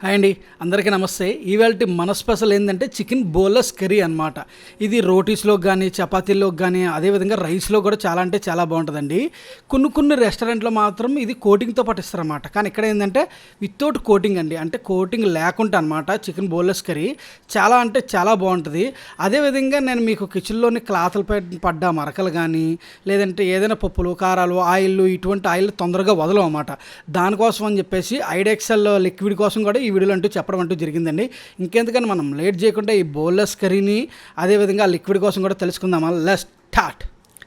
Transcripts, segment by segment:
Hi అండి అందరికీ నమస్తే. ఈవేళ మన స్పెషల్ ఏంటంటే చికెన్ బోలస్ కర్రీ అనమాట ఇది రోటీస్లో కానీ చపాతీల్లో కానీ అదేవిధంగా రైస్లో కూడా చాలా అంటే చాలా బాగుంటుందండి. కొన్ని కొన్ని రెస్టారెంట్లో మాత్రం ఇది కోటింగ్తో పాటు కానీ ఇక్కడ ఏంటంటే వితౌట్ కోటింగ్ అండి. అంటే కోటింగ్ లేకుండా అనమాట చికెన్ బోలస్ కర్రీ చాలా అంటే చాలా బాగుంటుంది. అదేవిధంగా నేను మీకు కిచెన్లోని క్లాత్లపై పడ్డ మరకలు కానీ లేదంటే ఏదైనా పప్పులు కారాలు ఆయిల్ ఇటువంటి ఆయిల్ తొందరగా వదలం అనమాట దానికోసం అని చెప్పేసి ఐడెక్సెల్ లిక్విడ్ కోసం కూడా ఈ వీడియోలో అంటూ చెప్పడం అంటూ జరిగిందండి. ఇంకెందుకని మనం లేట్ చేయకుండా ఈ బౌల్లెస్ కర్రీని అదేవిధంగా లిక్విడ్ కోసం కూడా తెలుసుకుందామా? లెస్ టాట్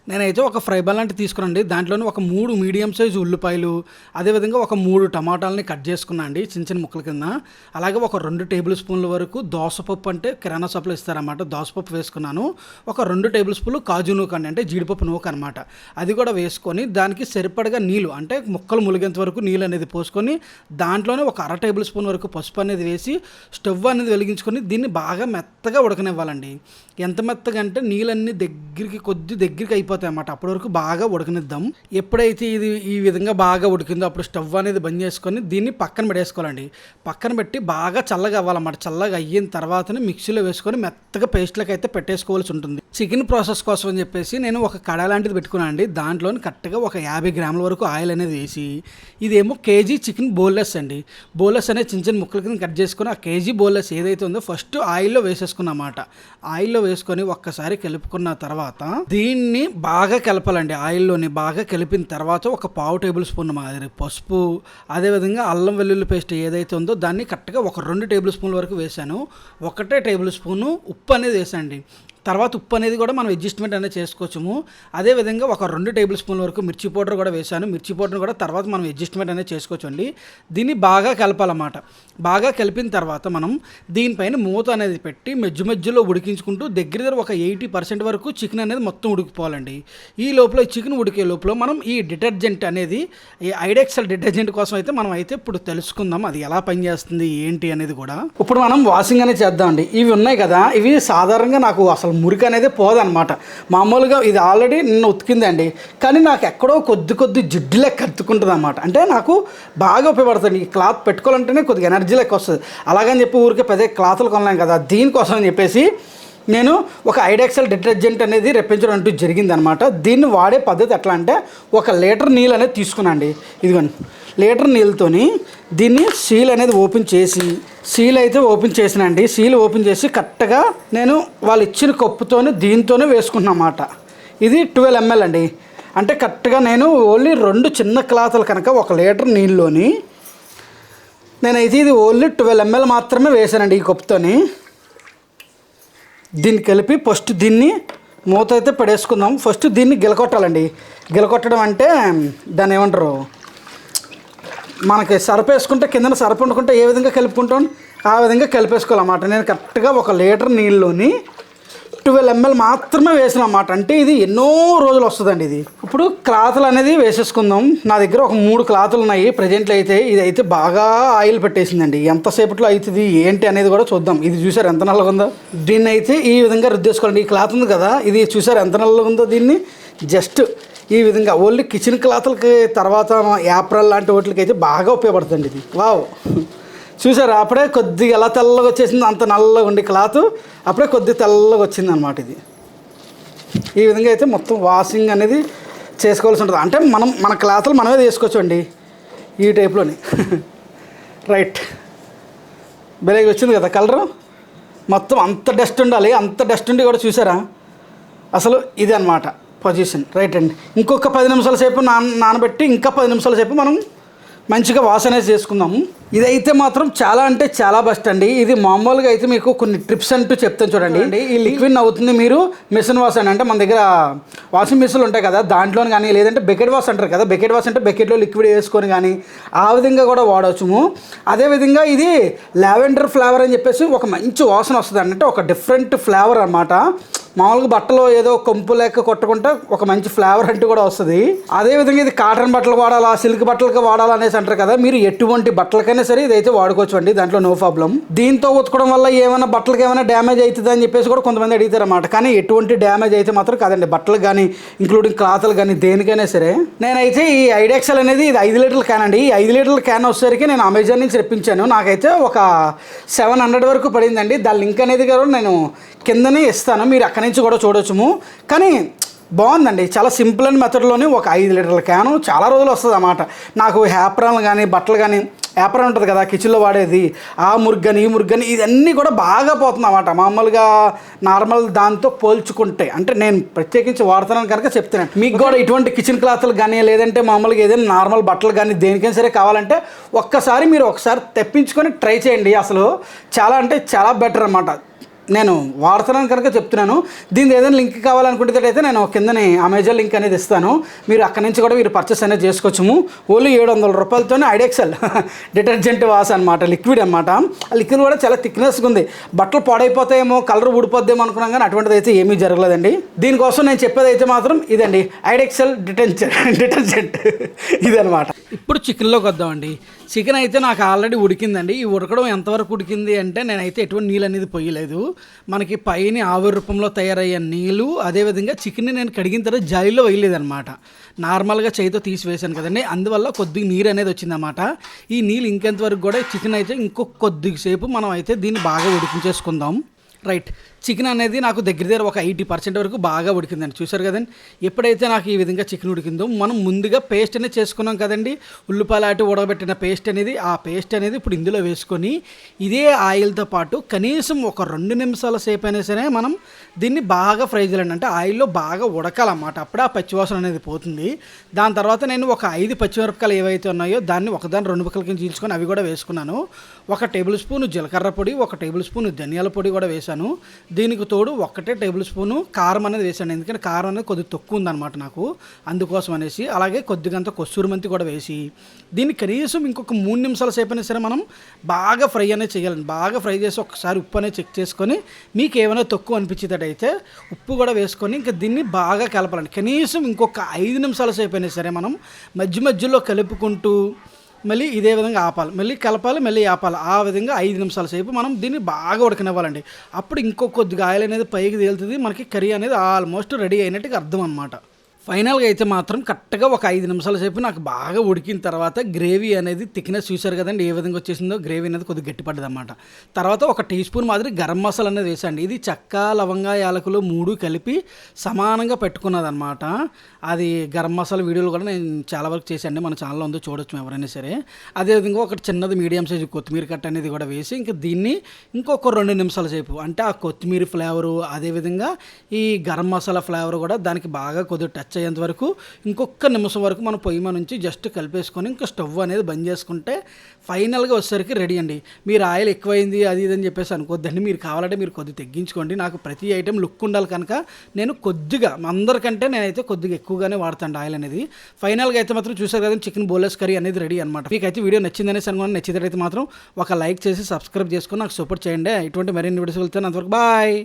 నేనైతే ఒక ఫ్రై బాల్ లాంటి తీసుకురండి దాంట్లోనే ఒక మూడు మీడియం సైజు ఉల్లిపాయలు అదేవిధంగా ఒక మూడు టమాటాలని కట్ చేసుకున్నా అండి చిన్న చిన్న ముక్కల కింద. అలాగే ఒక రెండు టేబుల్ స్పూన్ల వరకు దోసపప్పు అంటే కిరాణా షాప్లో ఇస్తారన్నమాట. దోసపప్పు వేసుకున్నాను. ఒక రెండు టేబుల్ స్పూన్లు కాజు నూక అండి అంటే జీడిపప్పు నూక అనమాట అది కూడా వేసుకొని దానికి సరిపడగా నీళ్ళు అంటే ముక్కలు ములిగేంత వరకు నీళ్ళు అనేది పోసుకొని దాంట్లోనే ఒక అర టేబుల్ స్పూన్ వరకు పసుపు అనేది వేసి స్టవ్ అనేది వెలిగించుకొని దీన్ని బాగా మెత్తగా ఉడకనివ్వాలండి. ఎంత మెత్తగా అంటే నీళ్ళన్నీ దగ్గరికి కొద్ది దగ్గరికి అయిపోతుంది అయిపోతాయి అన్నమాట అప్పటి వరకు బాగా ఉడకనిద్దాం. ఎప్పుడైతే ఇది ఈ విధంగా బాగా ఉడికిందో అప్పుడు స్టవ్ అనేది బంద్ చేసుకొని దీన్ని పక్కన పెట్టేసుకోవాలండి. పక్కన పెట్టి బాగా చల్లగా అవ్వాలన్నమాట. చల్లగా అయిన తర్వాతనే మిక్సీలో వేసుకొని మెత్తగా పేస్ట్లకు అయితే పెట్టేసుకోవాల్సి ఉంటుంది. చికెన్ ప్రాసెస్ కోసం అని చెప్పేసి నేను ఒక కడ లాంటిది పెట్టుకున్నాను అండి. దాంట్లోని కరెక్ట్గా ఒక యాభై గ్రాముల వరకు ఆయిల్ అనేది వేసి ఇదేమో కేజీ చికెన్ బోల్లెస్ అండి. బోల్లెస్ అనేది చిన్న చిన్న ముక్కల కింద కట్ చేసుకొని ఆ కేజీ బోల్లెస్ ఏదైతే ఉందో ఫస్ట్ ఆయిల్లో వేసేసుకున్నమాట. ఆయిల్లో వేసుకొని ఒక్కసారి కలుపుకున్న తర్వాత దీన్ని బాగా కలపాలండి. ఆయిల్లోని బాగా కలిపిన తర్వాత ఒక పావు టేబుల్ స్పూన్ మాదిరి పసుపు అదేవిధంగా అల్లం వెల్లుల్లి పేస్ట్ ఏదైతే ఉందో దాన్ని కరెక్ట్గా ఒక రెండు టేబుల్ స్పూన్ల వరకు వేసాను ఒకటే టేబుల్ స్పూను ఉప్పు అనేది వేసండి తర్వాత ఉప్పు అనేది కూడా మనం అడ్జస్ట్మెంట్ అనేది చేసుకోవచ్చుము. అదేవిధంగా ఒక రెండు టేబుల్ స్పూన్ల వరకు మిర్చి పౌడర్ కూడా వేసాను మిర్చి పౌడర్ కూడా తర్వాత మనం అడ్జస్ట్మెంట్ అనేది చేసుకోవచ్చు అండి దీన్ని బాగా కలపాలన్నమాట. బాగా కలిపిన తర్వాత మనం దీనిపైన మూత అనేది పెట్టి మెజ్జు మధ్యలో ఉడికించుకుంటూ దగ్గర దగ్గర ఒక ఎయిటీ పర్సెంట్ వరకు చికెన్ అనేది మొత్తం ఉడికిపోవాలండి. ఈ లోపల చికెన్ ఉడికే లోపల మనం ఈ డిటర్జెంట్ అనేది ఈ ఐడెక్సల్ డిటర్జెంట్ కోసం అయితే మనం అయితే ఇప్పుడు తెలుసుకుందాం అది ఎలా పనిచేస్తుంది ఏంటి అనేది కూడా. ఇప్పుడు మనం వాషింగ్ అనేది చేద్దాం అండి ఇవి ఉన్నాయి కదా ఇవి సాధారణంగా నాకు అసలు మురికి అనేది పోదనమాట మామూలుగా ఇది ఆల్రెడీ నిన్న ఉతికిందండి. కానీ నాకు ఎక్కడో కొద్ది కొద్ది జిడ్డు లెక్క కత్తుకుంటుంది అనమాట అంటే నాకు బాగా ఉపయోగపడుతుంది. ఈ క్లాత్ పెట్టుకోవాలంటేనే కొద్దిగా ఎనర్జీ లెక్క వస్తుంది. అలాగని చెప్పి ఊరికే పెద్ద క్లాతులు కొనలేం కదా. దీనికోసం అని చెప్పేసి నేను ఒక ఐడెక్సల్ డిటర్జెంట్ అనేది రెప్పించడం అంటూ జరిగిందనమాట. దీన్ని వాడే పద్ధతి ఎట్లా అంటే ఒక లీటర్ నీళ్ళు అనేది తీసుకున్నాండి ఇదిగోండి. లీటర్ నీళ్ళతోని దీన్ని సీల్ అనేది ఓపెన్ చేసి సీల్ అయితే ఓపెన్ చేసినండి సీల్ ఓపెన్ చేసి కరెక్ట్గా నేను వాళ్ళు ఇచ్చిన కప్పుతోనే దీంతోనే వేసుకున్నమాట ఇది ట్వెల్వ్ ఎంఎల్ అండి. అంటే కరెక్ట్గా నేను ఓన్లీ రెండు చిన్న క్లాతులు కనుక ఒక లీటర్ నీళ్ళలోని నేనైతే ఇది ఓన్లీ ట్వెల్వ్ ఎంఎల్ మాత్రమే వేసానండి ఈ కప్పుతోని. దీన్ని కలిపి ఫస్ట్ దీన్ని మూత అయితే పడేసుకుందాం. ఫస్ట్ దీన్ని గిలకొట్టాలండి గిలకొట్టడం అంటే దాన్ని ఏమంటారు? మనకి సరపు వేసుకుంటే కిందన సరపు వండుకుంటే ఏ విధంగా కలుపుకుంటాం? ఆ విధంగా కలిపేసుకోవాలన్నమాట. నేను కరెక్ట్గా ఒక లీటర్ నీళ్ళలోని ట్వెల్వ్ ఎంఎల్ మాత్రమే వేసిన అన్నమాట అంటే ఇది ఎన్నో రోజులు వస్తుందండి ఇది. ఇప్పుడు క్లాతులు అనేది వేసేసుకుందాం. నా దగ్గర ఒక మూడు క్లాతులు ఉన్నాయి. ప్రజెంట్లో అయితే ఇది అయితే బాగా ఆయిల్ పెట్టేసిందండి. ఎంతసేపట్లో అవుతుంది ఏంటి అనేది కూడా చూద్దాం. ఇది చూసారు ఎంత నల్లగా ఉందో? దీన్ని అయితే ఈ విధంగా రుద్దేసుకోండి. ఈ క్లాత్ ఉంది కదా ఇది చూసారు ఎంత నల్లగా ఉందో దీన్ని? జస్ట్ ఈ విధంగా. ఓన్లీ కిచెన్ క్లాత్లకి తర్వాత యాప్రల్ లాంటి వాటికి అయితే బాగా ఉపయోగపడుతుంది ఇది. వావ్. చూసారా? అప్పుడే కొద్దిగా ఎలా తెల్లగా వచ్చేసింది అంత నల్లగా ఉండి క్లాత్. అప్పుడే కొద్దిగా తెల్లగా వచ్చింది అనమాట ఇది. ఈ విధంగా అయితే మొత్తం వాషింగ్ అనేది చేసుకోవాల్సి ఉంటుంది. అంటే మనం మన క్లాత్లు మనమే తీసుకోవచ్చు అండి ఈ టైప్లోని. రైట్ బెలగి వచ్చింది కదా కలరు. మొత్తం అంత డస్ట్ ఉండాలి. అంత డస్ట్ ఉండి కూడా చూసారా? అసలు ఇది అనమాట పొజిషన్. రైట్ అండి. ఇంకొక పది నిమిషాల సేపు నాన నానబెట్టి ఇంకా పది నిమిషాల సేపు మనం మంచిగా వాసన చేసుకుందాము. ఇదైతే మాత్రం చాలా అంటే చాలా బెస్ట్ అండి. ఇది మామూలుగా అయితే మీకు కొన్ని ట్రిప్స్ అంటూ చెప్తాను చూడండి. ఈ లిక్విడ్ అవుతుంది మీరు మిషన్ వాష్ అని అంటే మన దగ్గర వాషింగ్ మిషన్లు ఉంటాయి కదా దాంట్లో కానీ లేదంటే బకెట్ వాష్ అంటారు కదా బకెట్ వాష్ అంటే బకెట్లో లిక్విడ్ వేసుకొని కానీ ఆ విధంగా కూడా వాడవచ్చుము అదేవిధంగా ఇది లావెండర్ ఫ్లేవర్ అని చెప్పేసి ఒక మంచి వాసన వస్తుంది అంటే ఒక డిఫరెంట్ ఫ్లేవర్ అనమాట మామూలుగా బట్టలు ఏదో కొంపు లెక్క కొట్టుకుంటే ఒక మంచి ఫ్లేవర్ అంటూ కూడా వస్తుంది. అదే విధంగా ఇది కాటన్ బట్టలు వాడాలా సిల్క్ బట్టలకు వాడాలనేసి అంటారు కదా మీరు ఎటువంటి బట్టలకైనా సరే ఇదైతే వాడుకోవచ్చు అండి దాంట్లో నో ప్రాబ్లం. దీంతో ఉతకడం వల్ల ఏమైనా బట్టలకి ఏమైనా డ్యామేజ్ అవుతుంది అని చెప్పేసి కూడా కొంతమంది అడుగుతారు అన్నమాట కానీ ఎటువంటి డ్యామేజ్ అయితే మాత్రం కాదండి బట్టలు కానీ ఇంక్లూడింగ్ క్లాత్లు కానీ దేనికైనా సరే. నేనైతే ఈ ఐడెక్సల్ అనేది ఇది ఐదు లీటర్ల క్యాన్ అండి. ఈ ఐదు లీటర్ల క్యాన్ వచ్చేసరికి నేను అమెజాన్ నుంచి తెప్పించాను. నాకైతే ఒక సెవెన్ హండ్రెడ్ వరకు పడిందండి. దాని లింక్ అనేది కూడా నేను కిందనే ఇస్తాను. మీరు అక్కడ నుంచి కూడా చూడొచ్చుము. కానీ బాగుందండి. చాలా సింపుల్ అండ్ మెథడ్లోనే ఒక ఐదు లీటర్ల క్యాను చాలా రోజులు వస్తుంది అన్నమాట. నాకు హ్యాప్రాన్లు కానీ బట్టలు కానీ యాపర్ ఉంటుంది కదా కిచెన్లో వాడేది. ఆ మురుగని ఈ మురుగని ఇదన్నీ కూడా బాగా పోతుంది అన్నమాట. మామూలుగా నార్మల్ దాంతో పోల్చుకుంటే. అంటే నేను ప్రత్యేకించి వాడుతున్నాను కనుక చెప్తున్నాను మీకు కూడా ఇటువంటి కిచెన్ క్లాత్లు కానీ లేదంటే మామూలుగా ఏదైనా నార్మల్ బట్టలు కానీ దేనికైనా సరే కావాలంటే ఒక్కసారి మీరు ఒకసారి తెప్పించుకొని ట్రై చేయండి. అసలు చాలా అంటే చాలా బెటర్ అన్నమాట. నేను వాడుతున్నాను కనుక చెప్తున్నాను. దీని ఏదైనా లింక్ కావాలనుకుంటే నేను కిందని అమెజాన్ లింక్ అనేది ఇస్తాను. మీరు అక్కడి నుంచి కూడా మీరు పర్చేస్ అనేది చేసుకోవచ్చుము. ఓన్లీ ఏడు వందల రూపాయలతోనే ఐడెక్సెల్ డిటర్జెంట్ వాస్ అనమాట లిక్విడ్ అనమాట ఆ లిక్విడ్ కూడా చాలా థిక్నెస్గా ఉంది. బట్టలు పాడైపోతాయేమో కలర్ ఊడిపోద్దేమో అనుకున్నాం కానీ అటువంటిది అయితే ఏమీ జరగలేదండి. దీనికోసం నేను చెప్పేది అయితే మాత్రం ఇదండి ఐడెక్సెల్ డిటర్జెంట్ డిటర్జెంట్. ఇదనమాట ఇప్పుడు చికెన్లోకి వద్దామండి. చికెన్ అయితే నాకు ఆల్రెడీ ఉడికిందండి. ఈ ఉడకడం ఎంతవరకు ఉడికింది అంటే నేనైతే ఎటువంటి నీళ్ళు అనేది పోయలేదు. మనకి పైన ఆవిరి రూపంలో తయారయ్యే నీళ్ళు అదేవిధంగా చికెన్ని నేను కడిగిన తర్వాత జాయిలో వేయలేదన్నమాట. నార్మల్గా చేయితో తీసి వేసాను కదండి. అందువల్ల కొద్దిగా నీరు అనేది వచ్చిందన్నమాట. ఈ నీళ్ళు ఇంకెంతవరకు కూడా చికెన్ అయితే ఇంకొక కొద్దిసేపు మనం అయితే దీన్ని బాగా ఉడికించేసుకుందాం. రైట్ చికెన్ అనేది నాకు దగ్గర దగ్గర ఒక ఎయిటీ పర్సెంట్ వరకు బాగా ఉడికిందండి. చూసారు కదండి? ఎప్పుడైతే నాకు ఈ విధంగా చికెన్ ఉడికిందో మనం ముందుగా పేస్ట్ అనేది చేసుకున్నాం కదండి? అటు ఉడకబెట్టిన పేస్ట్ అనేది ఆ పేస్ట్ అనేది ఇప్పుడు ఇందులో వేసుకొని ఇదే ఆయిల్తో పాటు కనీసం ఒక రెండు నిమిషాల సేపు అయినా సరే మనం దీన్ని బాగా ఫ్రై చేయాలండి. అంటే ఆయిల్లో బాగా ఉడకాలన్నమాట. అప్పుడే ఆ పచ్చివాసన అనేది పోతుంది. దాని తర్వాత నేను ఒక ఐదు పచ్చిమిరపకాయలు ఏవైతే ఉన్నాయో దాన్ని ఒకదాని రెండు పక్కల కింద చీల్చుకొని అవి కూడా వేసుకున్నాను. ఒక టేబుల్ స్పూన్ జీలకర్ర పొడి ఒక టేబుల్ స్పూన్ ధనియాల పొడి కూడా వేసాను దీనికి తోడు ఒక్కటే టేబుల్ స్పూను కారం అనేది వేసాను ఎందుకంటే కారం అనేది కొద్దిగా తక్కువ ఉందన్నమాట నాకు. అందుకోసం అనేసి అలాగే కొద్దిగంత కొස්සూరు మెంతి కూడా వేసి దీన్ని కనీసం ఇంకొక మూడు నిమిషాల సేపు అయినా సరే మనం బాగా ఫ్రై అనేది చేయాలండి. బాగా ఫ్రై చేసి ఒకసారి ఉప్పు అనేది చెక్ చేసుకొని మీకు ఏమైనా తక్కువ అనిపించేటట్టయితే ఉప్పు కూడా వేసుకొని ఇంకా దీన్ని బాగా కలపాలండి. కనీసం ఇంకొక ఐదు నిమిషాల సేపు అయినా సరే మనం మధ్య మధ్యలో కలుపుకుంటూ మళ్ళీ ఇదే విధంగా ఆపాలి. మళ్ళీ కలపాలి మళ్ళీ ఆపాలి. ఆ విధంగా ఐదు నిమిషాల సేపు మనం దీన్ని బాగా ఉడకనివ్వాలండి. అప్పుడు ఇంకో కొద్దిగా ఆయిల్ అనేది పైకి తేలుతుంది. మనకి కర్రీ అనేది ఆల్మోస్ట్ రెడీ అయినట్టుగా అర్థం అనమాట ఫైనల్గా అయితే మాత్రం కరెక్ట్గా ఒక ఐదు నిమిషాల సేపు నాకు బాగా ఉడికిన తర్వాత గ్రేవీ అనేది థిక్నెస్ చూశారు కదండి ఏ విధంగా వచ్చేసిందో గ్రేవీ అనేది కొద్దిగా గట్టిపడ్డది అనమాట తర్వాత ఒక టీ స్పూన్ మాదిరి గరం మసాలా అనేది వేసండి. ఇది చెక్క లవంగా యాలకులు మూడు కలిపి సమానంగా పెట్టుకున్నదనమాట అది గరం మసాలా వీడియోలు కూడా నేను చాలా వరకు చేశాను మన ఛానల్లో ఉందో చూడొచ్చు ఎవరైనా సరే. అదేవిధంగా ఒక చిన్నది మీడియం సైజు కొత్తిమీర కట్ అనేది కూడా వేసి ఇంకా దీన్ని ఇంకొక రెండు నిమిషాల సేపు అంటే ఆ కొత్తిమీర ఫ్లేవరు అదేవిధంగా ఈ గరం మసాలా ఫ్లేవర్ కూడా దానికి బాగా కొద్దిగా టచ్ అయ్యేంత వరకు ఇంకొక నిమిషం వరకు మనం పొయ్యి నుంచి జస్ట్ కలిపేసుకొని ఇంకా స్టవ్ అనేది బంద్ చేసుకుంటే ఫైనల్గా వచ్చేసరికి రెడీ అండి. మీరు ఆయిల్ ఎక్కువైంది అది ఇది అని చెప్పేసి అనుకోద్దండి. మీరు కావాలంటే మీరు కొద్దిగా తగ్గించుకోండి నాకు ప్రతి ఐటెం లుక్ ఉండాలి కనుక నేను కొద్దిగా అందరికంటే నేనైతే కొద్దిగా ఎక్కువగానే వాడతాను ఆయిల్ అనేది. ఫైనల్గా అయితే మాత్రం చూసారు కదా చికెన్ బోలెస్ కర్రీ అనేది రెడీ అనమాట మీకైతే వీడియో నచ్చిందనేసి అనుకున్నాను. నచ్చినట్లయితే మాత్రం ఒక లైక్ చేసి సబ్స్క్రైబ్ చేసుకొని నాకు సపోర్ట్ చేయండి. ఇటువంటి మరిన్ని వీడియోస్ వెళ్తాను. అంతవరకు బాయ్!